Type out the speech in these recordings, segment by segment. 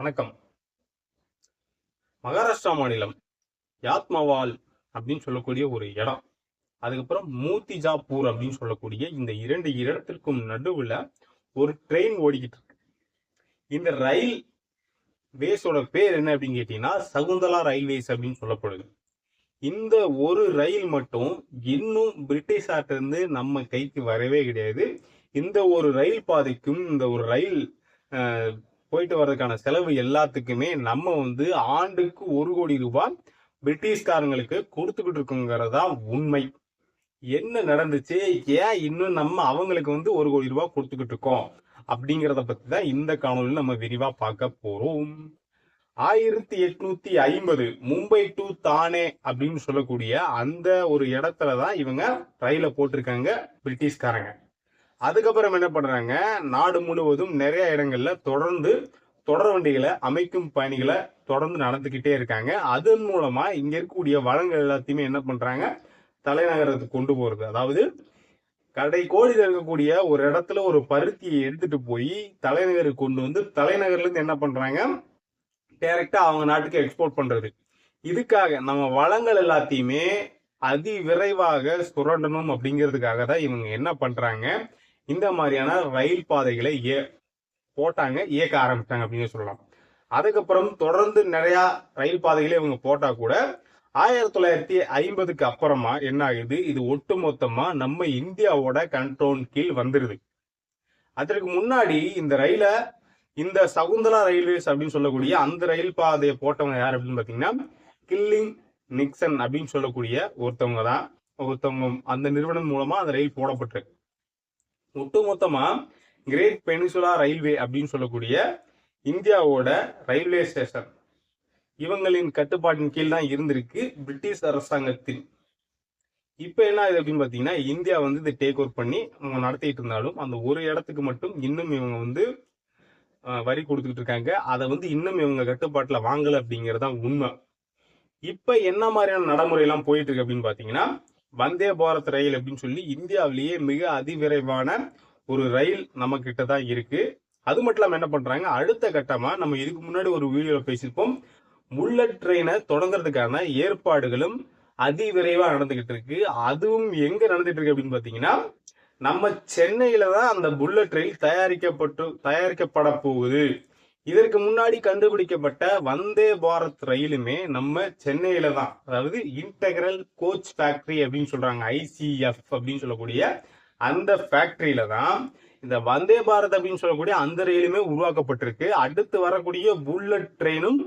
வணக்கம். மகாராஷ்டிரா மாநிலம் யாத்மவால் அப்படின்னு சொல்லக்கூடிய ஒரு இடம். அதுக்கப்புறம் மூத்திஜாப்பூர் அப்படின்னு சொல்லக்கூடிய இந்த இரண்டு இடத்திற்கும் நடுவுல ஒரு ட்ரெயின் ஓடிக்கிட்டு இருக்கு. இந்த ரயில் வேஸோட பேர் என்ன அப்படின்னு கேட்டீங்கன்னா சகுந்தலா ரயில்வேஸ் அப்படின்னு சொல்லப்படுது. இந்த ஒரு ரயில் மட்டும் இன்னும் பிரிட்டிஷார்ட்டிருந்து நம்ம கைக்கு வரவே கிடையாது. இந்த ஒரு ரயில் பாதைக்கும் இந்த ஒரு ரயில் அஹ், போயிட்டு வர்றதுக்கான செலவு எல்லாத்துக்குமே நம்ம வந்து ஆண்டுக்கு ஒரு கோடி ரூபாய் பிரிட்டிஷ்காரங்களுக்கு கொடுத்துக்கிட்டு இருக்கோங்கிறதா உண்மை. என்ன நடந்துச்சு? ஏன் இன்னும் நம்ம அவங்களுக்கு வந்து ஒரு கோடி ரூபாய் கொடுத்துக்கிட்டு இருக்கோம்? அப்படிங்கிறத பத்தி தான் இந்த காணொலியில் நம்ம விரிவா பார்க்க போறோம். ஆயிரத்தி எட்நூத்தி ஐம்பது மும்பை டு தானே அப்படின்னு சொல்லக்கூடிய அந்த ஒரு இடத்துல தான் இவங்க ரயில போட்டிருக்காங்க பிரிட்டிஷ்காரங்க. அதுக்கப்புறம் என்ன பண்ணுறாங்க நாடு முழுவதும் நிறைய இடங்கள்ல தொடர்ந்து தொடர் வண்டிகளை அமைக்கும் பணிகளை தொடர்ந்து நடந்துக்கிட்டே இருக்காங்க. அதன் மூலமா இங்க இருக்கக்கூடிய வளங்கள் எல்லாத்தையுமே என்ன பண்றாங்க? தலைநகரத்துக்கு கொண்டு போறது. அதாவது கடை கோடியில் இருக்கக்கூடிய ஒரு இடத்துல ஒரு பருத்தியை எடுத்துட்டு போய் தலைநகருக்கு கொண்டு வந்து தலைநகர்ல இருந்து என்ன பண்றாங்க? டைரக்டா அவங்க நாட்டுக்கு எக்ஸ்போர்ட் பண்றது. இதுக்காக நம்ம வளங்கள் எல்லாத்தையுமே அதி விரைவாக சுரண்டணும் அப்படிங்கிறதுக்காக தான் இவங்க என்ன பண்றாங்க? இந்த மாதிரியான ரயில் பாதைகளை ஏ போட்டாங்க இயக்க ஆரம்பிச்சாங்க அப்படின்னு சொல்லலாம். அதுக்கப்புறம் தொடர்ந்து நிறைய ரயில் பாதைகளை இவங்க போட்டா கூட ஆயிரத்தி தொள்ளாயிரத்தி ஐம்பதுக்கு அப்புறமா என்ன ஆகுது? இது ஒட்டுமொத்தமா நம்ம இந்தியாவோட கண்ட்ரோல் கீழ் வந்துருது. அதற்கு முன்னாடி இந்த ரயில இந்த சகுந்தலா ரயில்வேஸ் அப்படின்னு சொல்லக்கூடிய அந்த ரயில் பாதையை போட்டவங்க யார் அப்படின்னு பாத்தீங்கன்னா கில்லிங் நிக்சன் அப்படின்னு சொல்லக்கூடிய ஒருத்தவங்க தான். ஒருத்தவங்க அந்த நிறுவனம் மூலமா அந்த ரயில் போடப்பட்டிருக்கு. ஒட்டுமொத்தமா கிரேட் பெனிசுலா ரயில்வே அப்படின்னு சொல்லக்கூடிய இந்தியாவோட ரயில்வே ஸ்டேஷன் இவங்களின் கட்டுப்பாட்டின் கீழ் தான் இருந்திருக்கு பிரிட்டிஷ் அரசாங்கத்தின். இப்ப என்ன ஆகுது அப்படின்னு பாத்தீங்கன்னா இந்தியா வந்து இதை டேக் ஓவர் பண்ணி அவங்க நடத்திட்டு இருந்தாலும் அந்த ஒரு இடத்துக்கு மட்டும் இன்னும் இவங்க வந்து வரி கொடுத்துக்கிட்டு இருக்காங்க. அதை வந்து இன்னும் இவங்க கட்டுப்பாட்டில் வாங்கல அப்படிங்கிறது தான் உண்மை. இப்ப என்ன மாதிரியான நடைமுறை எல்லாம் போயிட்டு இருக்கு அப்படின்னு பாத்தீங்கன்னா வந்தே பாரத் ரயில் அப்படின்னு சொல்லி இந்தியாவிலேயே மிக அதிவிரைவான ஒரு ரயில் நம்ம கிட்ட தான் இருக்கு. அது மட்டும் இல்லாமல் என்ன பண்றாங்க? அடுத்த கட்டமா நம்ம இதுக்கு முன்னாடி ஒரு வீடியோல பேசியிருப்போம். புல்லட் ட்ரெயினை தொடங்குறதுக்கான ஏற்பாடுகளும் அதிவிரைவா நடந்துகிட்டு இருக்கு. அதுவும் எங்க நடந்துட்டு இருக்கு அப்படின்னு பாத்தீங்கன்னா நம்ம சென்னையில தான் அந்த புல்லட் ரயில் தயாரிக்கப்பட்டு தயாரிக்கப்பட போகுது. இதற்கு முன்னாடி கண்டுபிடிக்கப்பட்ட வந்தே பாரத் ரயிலுமே நம்ம சென்னையில தான். அதாவது இன்டெகரல் கோச் ஃபேக்டரி அப்படின்னு சொல்றாங்க ஐசிஎஃப் அப்படின்னு சொல்லக்கூடிய அந்த ஃபேக்டரியில தான் இந்த வந்தே பாரத் அப்படின்னு சொல்லக்கூடிய அந்த ரயிலுமே உருவாக்கப்பட்டிருக்கு. அடுத்து வரக்கூடிய புல்லட் ட்ரெயினும்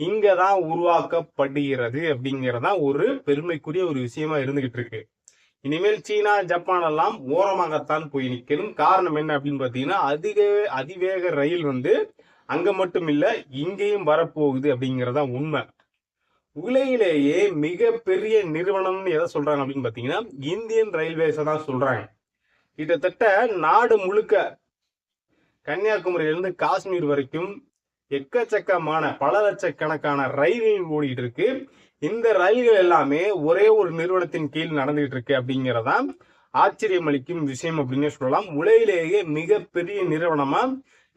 இங்க தான் உருவாக்கப்படுகிறது அப்படிங்கறதான் ஒரு பெருமைக்குரிய ஒரு விஷயமா இருந்துகிட்டு இருக்கு. இனிமேல் சீனா ஜப்பான் எல்லாம் ஓரமாகத்தான் போய் நிற்கணும் காரணம் என்ன அப்படின்னு பாத்தீங்கன்னா அதிக அதிவேக ரயில் வந்து அங்க மட்டும் இல்ல இங்கேயும் வரப்போகுது அப்படிங்கறதா உண்மை. உலகிலேயே மிகப்பெரிய நிறுவனம்னு எதை சொல்றாங்க அப்படின்னு பாத்தீங்கன்னா இந்தியன் ரயில்வேஸை தான் சொல்றாங்க. கிட்டத்தட்ட நாடு முழுக்க கன்னியாகுமரியிலிருந்து காஷ்மீர் வரைக்கும் எக்கச்சக்கமான பல லட்சக்கணக்கான ரயில்கள் ஓடிட்டு இருக்கு. இந்த ரயில்கள் எல்லாமே ஒரே ஒரு நிறுவனத்தின் கீழ் நடந்துகிட்டு இருக்கு அப்படிங்கிறதான் ஆச்சரியம் அளிக்கும் விஷயம் அப்படின்னே சொல்லலாம். உலகிலேயே மிகப்பெரிய நிறுவனமா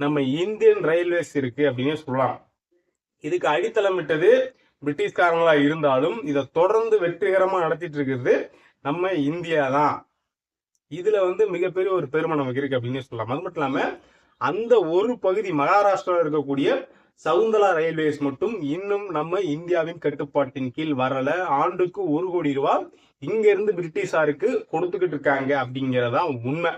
நம்ம இந்தியன் ரயில்வேஸ் இருக்கு அப்படின்னே சொல்லலாம். இதுக்கு அடித்தளமிட்டது பிரிட்டிஷ்காரங்களா இருந்தாலும் இதை தொடர்ந்து வெற்றிகரமா நடத்திட்டு இருக்கிறது நம்ம இந்தியா தான். இதுல வந்து மிகப்பெரிய ஒரு பெருமை நமக்கு இருக்கு அப்படின்னு சொல்லலாம். அது மட்டும் இல்லாம அந்த ஒரு பகுதி மகாராஷ்டிராவில் இருக்கக்கூடிய சவுந்தலா ரயில்வேஸ் மட்டும் இன்னும் நம்ம இந்தியாவின் கட்டுப்பாட்டின் கீழ் வரல. ஆண்டுக்கு ஒரு கோடி ரூபாய் இங்க இருந்து பிரிட்டிஷாருக்கு கொடுத்துக்கிட்டு இருக்காங்க அப்படிங்கறதா உண்மை.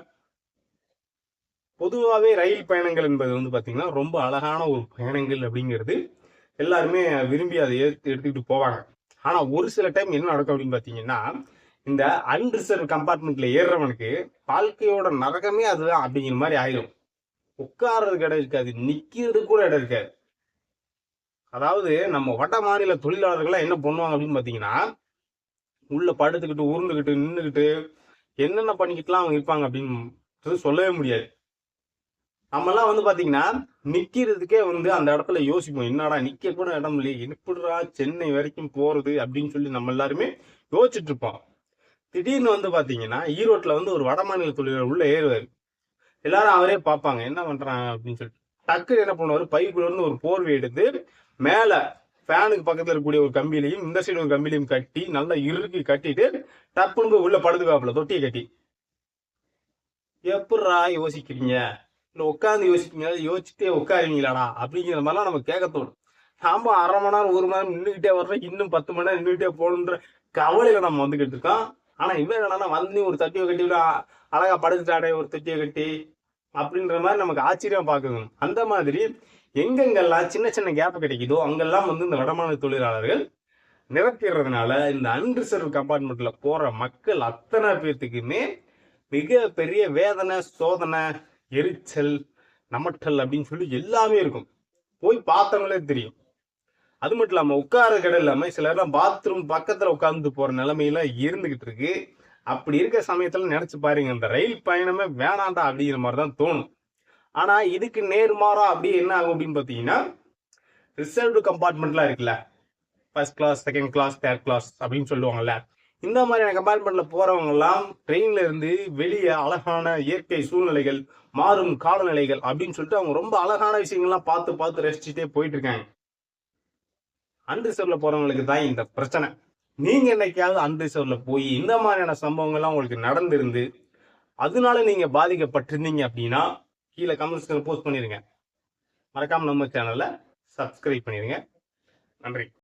பொதுவாகவே ரயில் பயணங்கள் என்பது வந்து பார்த்திங்கன்னா ரொம்ப அழகான ஒரு பயணங்கள் அப்படிங்கிறது எல்லாருமே விரும்பி அதை ஏத்து- எடுத்துக்கிட்டு போவாங்க. ஆனால் ஒரு சில டைம் என்ன நடக்கும் அப்படின்னு பார்த்தீங்கன்னா இந்த அன்ரிசர்வ் கம்பார்ட்மெண்ட்டில் ஏறுறவனுக்கு வாழ்க்கையோட நரகமே அதுதான் அப்படிங்கிற மாதிரி ஆயிடும் உட்கார்றதுக்கு இடம் இருக்காது நிற்கிறதுக்கு கூட இடம் இருக்காது. அதாவது நம்ம வட மாநில தொழிலாளர்கள்லாம் என்ன பண்ணுவாங்க அப்படின்னு பார்த்தீங்கன்னா உள்ள படுத்துக்கிட்டு உருண்டுக்கிட்டு நின்றுக்கிட்டு என்னென்ன பண்ணிக்கிட்டுலாம் அவங்க இருப்பாங்க அப்படின்னு சொல்லவே முடியாது. நம்மலாம் வந்து பாத்தீங்கன்னா நிக்கிறதுக்கே வந்து அந்த இடத்துல யோசிப்போம். என்னடா நிக்க கூட இடம் இல்லையே. எப்படிடா சென்னை வரைக்கும் போறது அப்படின்னு சொல்லி நம்ம எல்லாருமே யோசிச்சுட்டு இருப்போம். திடீர்னு வந்து பாத்தீங்கன்னா ஈரோட்ல வந்து ஒரு வட மாநில தொழிலாளர் உள்ள ஏறுவார். எல்லாரும் அவரே பார்ப்பாங்க. என்ன பண்றாங்க அப்படின்னு சொல்லிட்டு. டக்குன்னு என்ன பண்ணுவாரு? பைக்குள்ள இருந்து ஒரு போர்வை எடுத்து மேல ஃபேனுக்கு பக்கத்துல இருக்கக்கூடிய ஒரு கம்பிலையும் இந்த சைடு ஒரு கம்பிலையும் கட்டி நல்லா இறுக்கி கட்டிட்டு டப்புன்னு போய் உள்ள படுத்துக்காப்புல தொட்டியை கட்டி. எப்படா யோசிக்கிறீங்க? உட்காந்து யோசிப்பீங்களா யோசிச்சுட்டே உட்காருவீங்களாடா அப்படிங்கிற மாதிரிலாம் நம்ம கேட்க தோணும். நாம அரை மணி நேரம் ஒரு மணி நேரம் நின்றுகிட்டே வர்றோம் இன்னும் பத்து மணி நேரம் நின்றுகிட்டே போகணுன்ற கவலையில நம்ம வந்துகிட்டு இருக்கோம். ஆனா இவன் என்னன்னா வந்து ஒரு தட்டியை கட்டி விட அழகா படுத்துட்டாடே ஒரு தட்டியை கட்டி அப்படின்ற மாதிரி நமக்கு ஆச்சரியம் பார்க்கணும். அந்த மாதிரி எங்கெங்கெல்லாம் சின்ன சின்ன கேப் கிடைக்குதோ அங்கெல்லாம் வந்து இந்த வடமான தொழிலாளர்கள் நிரப்பிடுறதுனால இந்த அன்ரிசர்வ் கம்பார்ட்மெண்ட்ல போற மக்கள் அத்தனை பேர்த்துக்குமே மிக பெரிய வேதனை சோதனை எரிச்சல் நமட்டல் அப்படின்னு சொல்லி எல்லாமே இருக்கும். போய் பார்த்தவங்களே தெரியும். அது மட்டும் இல்லாமல் உட்கார கடை இல்லாமல் சிலர்லாம் பாத்ரூம் பக்கத்தில் உட்காந்து போகிற நிலைமையில இருந்துக்கிட்டு இருக்கு. அப்படி இருக்க சமயத்தில் நினச்சி பாருங்க இந்த ரயில் பயணமே வேணாண்டா அப்படிங்கிற மாதிரி தான் தோணும். ஆனால் இதுக்கு நேர்மாறா அப்படி என்ன ஆகும் அப்படின்னு பார்த்தீங்கன்னா ரிசர்வ்டு கம்பார்ட்மெண்ட்லாம் இருக்குல்ல. First class second class third class அப்படின்னு சொல்லுவாங்கல்ல. இந்த மாதிரியான கம்பார்ட்மெண்ட்ல போறவங்க எல்லாம் ட்ரெயின்ல இருந்து வெளியே அழகான இயற்கை சூழ்நிலைகள் மாறும் காலநிலைகள் அப்படின்னு சொல்லிட்டு அவங்க ரொம்ப அழகான விஷயங்கள்லாம் பார்த்து பார்த்து ரசிச்சுட்டே போயிட்டு இருக்காங்க அன்ரிசர்வ்ல போறவங்களுக்கு தான் இந்த பிரச்சனை. நீங்க என்னைக்காவது அன்ரிசர்வ்ல போய் இந்த மாதிரியான சம்பவங்கள்லாம் உங்களுக்கு நடந்திருந்து அதனால நீங்க பாதிக்கப்பட்டிருந்தீங்க அப்படின்னா கீழே கமெண்ட்ஸ்ல போஸ்ட் பண்ணிருங்க. மறக்காம நம்ம சேனல்ல சப்ஸ்கிரைப் பண்ணிருங்க. நன்றி.